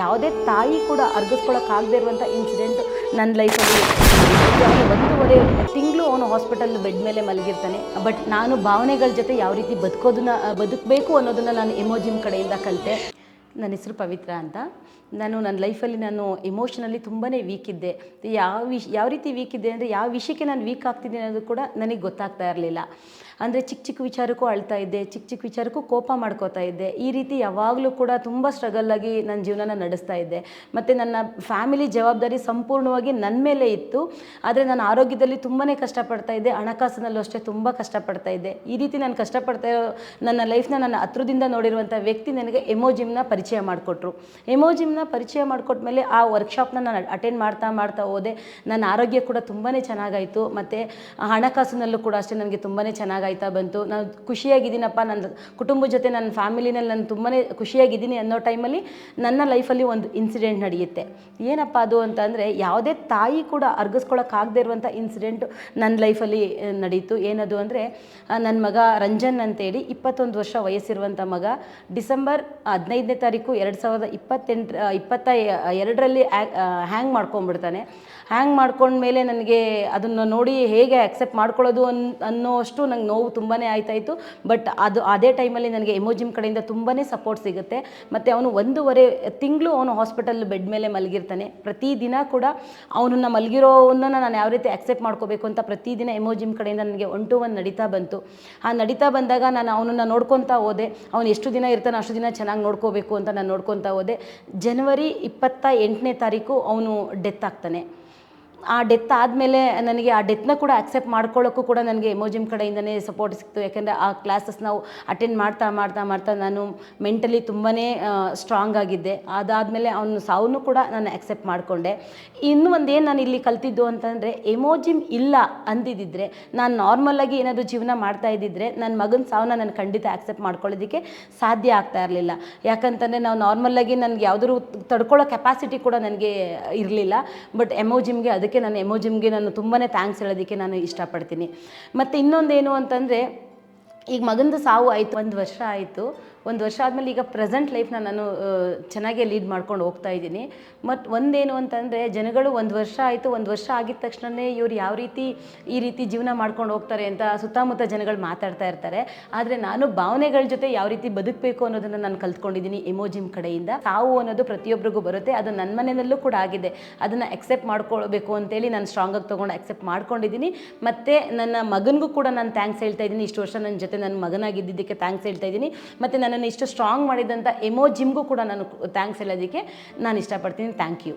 ಯಾವುದೇ ತಾಯಿ ಕೂಡ ಅರ್ಗಿಸ್ಕೊಳಕ್ಕಾಗದೇ ಇರುವಂಥ ಇನ್ಸಿಡೆಂಟ್ ನನ್ನ ಲೈಫಲ್ಲಿ ಒಂದೂವರೆ ತಿಂಗಳು ಅವನು ಹಾಸ್ಪಿಟಲ್ ಬೆಡ್ ಮೇಲೆ ಮಲಗಿರ್ತಾನೆ. ಬಟ್ ನಾನು ಭಾವನೆಗಳ ಜೊತೆ ಯಾವ ರೀತಿ ಬದುಕೋದನ್ನ, ಬದುಕಬೇಕು ಅನ್ನೋದನ್ನು ನಾನು ಎಮೋಜಿಮ್ ಕಡೆಯಿಂದ ಕಲಿತೆ. ನನ್ನ ಹೆಸರು ಪವಿತ್ರ ಅಂತ. ನಾನು ನನ್ನ ಲೈಫಲ್ಲಿ ನಾನು ಎಮೋಷನಲ್ಲಿ ತುಂಬಾ ವೀಕ್ ಇದ್ದೆ. ಯಾವ ವಿಷ್, ಯಾವ ರೀತಿ ವೀಕ್ ಇದ್ದೆ ಅಂದರೆ ಯಾವ ವಿಷಯಕ್ಕೆ ನಾನು ವೀಕ್ ಆಗ್ತಿದ್ದೀನಿ ಅನ್ನೋದು ಕೂಡ ನನಗೆ ಗೊತ್ತಾಗ್ತಾ ಇರಲಿಲ್ಲ. ಅಂದರೆ ಚಿಕ್ಕ ಚಿಕ್ಕ ವಿಚಾರಕ್ಕೂ ಅಳ್ತಾ ಇದ್ದೆ, ಚಿಕ್ಕ ಚಿಕ್ಕ ವಿಚಾರಕ್ಕೂ ಕೋಪ ಮಾಡ್ಕೋತಾ ಇದ್ದೆ. ಈ ರೀತಿ ಯಾವಾಗಲೂ ಕೂಡ ತುಂಬ ಸ್ಟ್ರಗಲ್ಲಾಗಿ ನನ್ನ ಜೀವನನ ನಡೆಸ್ತಾ ಇದ್ದೆ. ಮತ್ತು ನನ್ನ ಫ್ಯಾಮಿಲಿ ಜವಾಬ್ದಾರಿ ಸಂಪೂರ್ಣವಾಗಿ ನನ್ನ ಮೇಲೆ ಇತ್ತು. ಆದರೆ ನಾನು ಆರೋಗ್ಯದಲ್ಲಿ ತುಂಬಾ ಕಷ್ಟಪಡ್ತಾ ಇದ್ದೆ, ಹಣಕಾಸಿನಲ್ಲೂ ಅಷ್ಟೇ ತುಂಬ ಕಷ್ಟಪಡ್ತಾ ಇದ್ದೆ. ಈ ರೀತಿ ನಾನು ಕಷ್ಟಪಡ್ತಾ ಇರೋ ನನ್ನ ಲೈಫ್ನ ನನ್ನ ಹತ್ರದಿಂದ ನೋಡಿರುವಂಥ ವ್ಯಕ್ತಿ ನನಗೆ ಎಮೋಜಿಮ್ನ ಪರಿಚಯ ಮಾಡಿಕೊಟ್ರು. ಎಮೋಜಿಮ್ನ ಪರಿಚಯ ಮಾಡಿಕೊಟ್ಮೇಲೆ ಆ ವರ್ಕ್ಶಾಪ್ನ ನಾನು ಅಟೆಂಡ್ ಮಾಡ್ತಾ ಮಾಡ್ತಾ ಹೋದೆ. ನನ್ನ ಆರೋಗ್ಯ ಕೂಡ ತುಂಬಾ ಚೆನ್ನಾಗಾಯಿತು. ಮತ್ತು ಹಣಕಾಸಿನಲ್ಲೂ ಕೂಡ ಅಷ್ಟೇ ನನಗೆ ತುಂಬಾ ಚೆನ್ನಾಗಾಯ್ತಾ. ಬಂತು. ನಾನು ಖುಷಿಯಾಗಿದ್ದೀನಪ್ಪ. ನನ್ನ ಕುಟುಂಬದ ಜೊತೆ ನನ್ನ ಫ್ಯಾಮಿಲಿನಲ್ಲಿ ನಾನು ತುಂಬಾ ಖುಷಿಯಾಗಿದ್ದೀನಿ ಅನ್ನೋ ಟೈಮಲ್ಲಿ ನನ್ನ ಲೈಫಲ್ಲಿ ಒಂದು ಇನ್ಸಿಡೆಂಟ್ ನಡೆಯುತ್ತೆ. ಏನಪ್ಪ ಅದು ಅಂತ ಅಂದರೆ ಯಾವುದೇ ತಾಯಿ ಕೂಡ ಅರ್ಗಿಸ್ಕೊಳಕ್ಕಾಗದೇ ಇರುವಂಥ ಇನ್ಸಿಡೆಂಟು ನನ್ನ ಲೈಫಲ್ಲಿ ನಡೀತು. ಏನದು ಅಂದರೆ ನನ್ನ ಮಗ ರಂಜನ್ ಅಂತೇಳಿ ಇಪ್ಪತ್ತೊಂದು ವರ್ಷ ವಯಸ್ಸಿರುವಂಥ ಮಗ ಡಿಸೆಂಬರ್ ಹದಿನೈದನೇ ತಾರೀಕು ಎರಡು ಸಾವಿರದ ಇಪ್ಪತ್ತೆಂಟು ಇಪ್ಪತ್ತ, ಎರಡರಲ್ಲಿ ಹ್ಯಾಂಗ್ ಮಾಡ್ಕೊಂಡ್ಬಿಡ್ತಾನೆ. ಹ್ಯಾಂಗ್ ಮಾಡ್ಕೊಂಡ್ಮೇಲೆ ನನಗೆ ಅದನ್ನು ನೋಡಿ ಹೇಗೆ ಅಕ್ಸೆಪ್ಟ್ ಮಾಡ್ಕೊಳ್ಳೋದು ಅನ್ ಅನ್ನೋಷ್ಟು ನಂಗೆ ನೋವು ತುಂಬಾ ಆಯ್ತಾಯಿತ್ತು ಬಟ್ ಅದು ಅದೇ ಟೈಮಲ್ಲಿ ನನಗೆ ಎಮೋಜಿಮ್ ಕಡೆಯಿಂದ ತುಂಬಾ ಸಪೋರ್ಟ್ ಸಿಗುತ್ತೆ. ಮತ್ತು ಅವನು ಒಂದೂವರೆ ತಿಂಗಳು ಅವನು ಹಾಸ್ಪಿಟಲ್ ಬೆಡ್ ಮೇಲೆ ಮಲಗಿರ್ತಾನೆ. ಪ್ರತಿದಿನ ಕೂಡ ಅವನನ್ನು ಮಲಗಿರೋವನ್ನ ನಾನು ಯಾವ ರೀತಿ ಅಕ್ಸೆಪ್ಟ್ ಮಾಡ್ಕೋಬೇಕು ಅಂತ ಪ್ರತಿದಿನ ಎಮೋಜಿಮ್ ಕಡೆಯಿಂದ ನನಗೆ ಒನ್ ಟು ಒನ್ ನಡೀತಾ ಬಂತು. ಆ ನಡೀತಾ ಬಂದಾಗ ನಾನು ಅವನನ್ನು ನೋಡ್ಕೊತಾ ಹೋದೆ. ಅವನು ಎಷ್ಟು ದಿನ ಇರ್ತಾನೆ ಅಷ್ಟು ದಿನ ಚೆನ್ನಾಗಿ ನೋಡ್ಕೋಬೇಕು ಅಂತ ನಾನು ನೋಡ್ಕೊತಾ ಹೋದೆ. ಜನವರಿ ಇಪ್ಪತ್ತ ಎಂಟನೇ ತಾರೀಕು ಅವನು ಡೆತ್ ಆಗ್ತಾನೆ. ಆ ಡೆತ್ ಆದಮೇಲೆ ನನಗೆ ಆ ಡೆತ್ನ ಕೂಡ ಅಕ್ಸೆಪ್ಟ್ ಮಾಡ್ಕೊಳ್ಳೋಕ್ಕೂ ಕೂಡ ನನಗೆ ಎಮೋಜಿಮ್ ಕಡೆಯಿಂದನೇ ಸಪೋರ್ಟ್ ಸಿಕ್ತು. ಯಾಕೆಂದರೆ ಆ ಕ್ಲಾಸಸ್ ನಾವು ಅಟೆಂಡ್ ಮಾಡ್ತಾ ಮಾಡ್ತಾ ಮಾಡ್ತಾ ನಾನು ಮೆಂಟಲಿ ತುಂಬಾ ಸ್ಟ್ರಾಂಗ್ ಆಗಿದ್ದೆ. ಅದಾದಮೇಲೆ ಅವನು ಸಾವನ್ನು ಕೂಡ ನಾನು ಅಕ್ಸೆಪ್ಟ್ ಮಾಡಿಕೊಂಡೆ. ಇನ್ನೂ ಒಂದೇನು ನಾನು ಇಲ್ಲಿ ಕಲ್ತಿದ್ದು ಅಂತಂದರೆ ಎಮೋಜಿಮ್ ಇಲ್ಲ ಅಂದಿದ್ದಿದ್ರೆ, ನಾನು ನಾರ್ಮಲ್ಲಾಗಿ ಏನಾದರೂ ಜೀವನ ಮಾಡ್ತಾ ಇದ್ದಿದ್ರೆ ನನ್ನ ಮಗನ ಸಾವನ್ನ ನಾನು ಖಂಡಿತ ಆಕ್ಸೆಪ್ಟ್ ಮಾಡ್ಕೊಳ್ಳೋದಕ್ಕೆ ಸಾಧ್ಯ ಆಗ್ತಾ ಇರಲಿಲ್ಲ. ಯಾಕಂತಂದರೆ ನಾವು ನಾರ್ಮಲ್ಲಾಗಿ ನನಗೆ ಯಾವುದಾದ್ರು ತಡ್ಕೊಳ್ಳೋ ಕೆಪಾಸಿಟಿ ಕೂಡ ನನಗೆ ಇರಲಿಲ್ಲ. ಬಟ್ ಎಮೋಜಿಮ್ಗೆ ಅದಕ್ಕೆ ನಾನು ಎಮೋಜಿಮ್ಗೆ ನಾನು ತುಂಬಾ ಥ್ಯಾಂಕ್ಸ್ ಹೇಳೋದಕ್ಕೆ ನಾನು ಇಷ್ಟಪಡ್ತೀನಿ. ಮತ್ತು ಇನ್ನೊಂದೇನು ಅಂತಂದರೆ, ಈಗ ಮಗಂದು ಸಾವು ಆಯಿತು, ಒಂದು ವರ್ಷ ಆಯಿತು. ಒಂದು ವರ್ಷ ಆದಮೇಲೆ ಈಗ ಪ್ರೆಸೆಂಟ್ ಲೈಫ್ನ ನಾನು ಚೆನ್ನಾಗೇ ಲೀಡ್ ಮಾಡ್ಕೊಂಡು ಹೋಗ್ತಾ ಇದ್ದೀನಿ. ಮತ್ತು ಒಂದೇನು ಅಂತಂದರೆ, ಜನಗಳು ಒಂದು ವರ್ಷ ಆಯಿತು, ಒಂದು ವರ್ಷ ಆಗಿದ ತಕ್ಷಣವೇ ಇವರು ಯಾವ ರೀತಿ ಈ ರೀತಿ ಜೀವನ ಮಾಡ್ಕೊಂಡು ಹೋಗ್ತಾರೆ ಅಂತ ಸುತ್ತಮುತ್ತ ಜನಗಳು ಮಾತಾಡ್ತಾ ಇರ್ತಾರೆ. ಆದರೆ ನಾನು ಭಾವನೆಗಳ ಜೊತೆ ಯಾವ ರೀತಿ ಬದುಕಬೇಕು ಅನ್ನೋದನ್ನು ನಾನು ಕಲ್ತ್ಕೊಂಡಿದ್ದೀನಿ ಎಮೋಜಿಮ್ ಕಡೆಯಿಂದ. ಸಾವು ಅನ್ನೋದು ಪ್ರತಿಯೊಬ್ಬರಿಗೂ ಬರುತ್ತೆ, ಅದು ನನ್ನ ಮನೆಯಲ್ಲೂ ಕೂಡ ಆಗಿದೆ. ಅದನ್ನು ಅಕ್ಸೆಪ್ಟ್ ಮಾಡ್ಕೊಳ್ಬೇಕು ಅಂತೇಳಿ ನಾನು ಸ್ಟ್ರಾಂಗಾಗಿ ತೊಗೊಂಡು ಅಕ್ಸೆಪ್ಟ್ ಮಾಡ್ಕೊಂಡಿದ್ದೀನಿ. ಮತ್ತು ನನ್ನ ಮಗನಿಗೂ ಕೂಡ ನಾನು ಥ್ಯಾಂಕ್ಸ್ ಹೇಳ್ತಾ ಇದ್ದೀನಿ. ಇಷ್ಟು ವರ್ಷ ನನ್ನ ಜೊತೆ ನನ್ನ ಮಗನಾಗಿದ್ದಕ್ಕೆ ಥ್ಯಾಂಕ್ಸ್ ಹೇಳ್ತಾ ಇದ್ದೀನಿ. ಮತ್ತು ನನ್ನನ್ನು ಇಷ್ಟು ಸ್ಟ್ರಾಂಗ್ ಮಾಡಿದಂಥ ಎಮೋ ಜಿಮ್ಗೂ ಕೂಡ ನಾನು ಥ್ಯಾಂಕ್ಸ್ ಹೇಳೋದಕ್ಕೆ ನಾನು ಇಷ್ಟಪಡ್ತೀನಿ. Thank you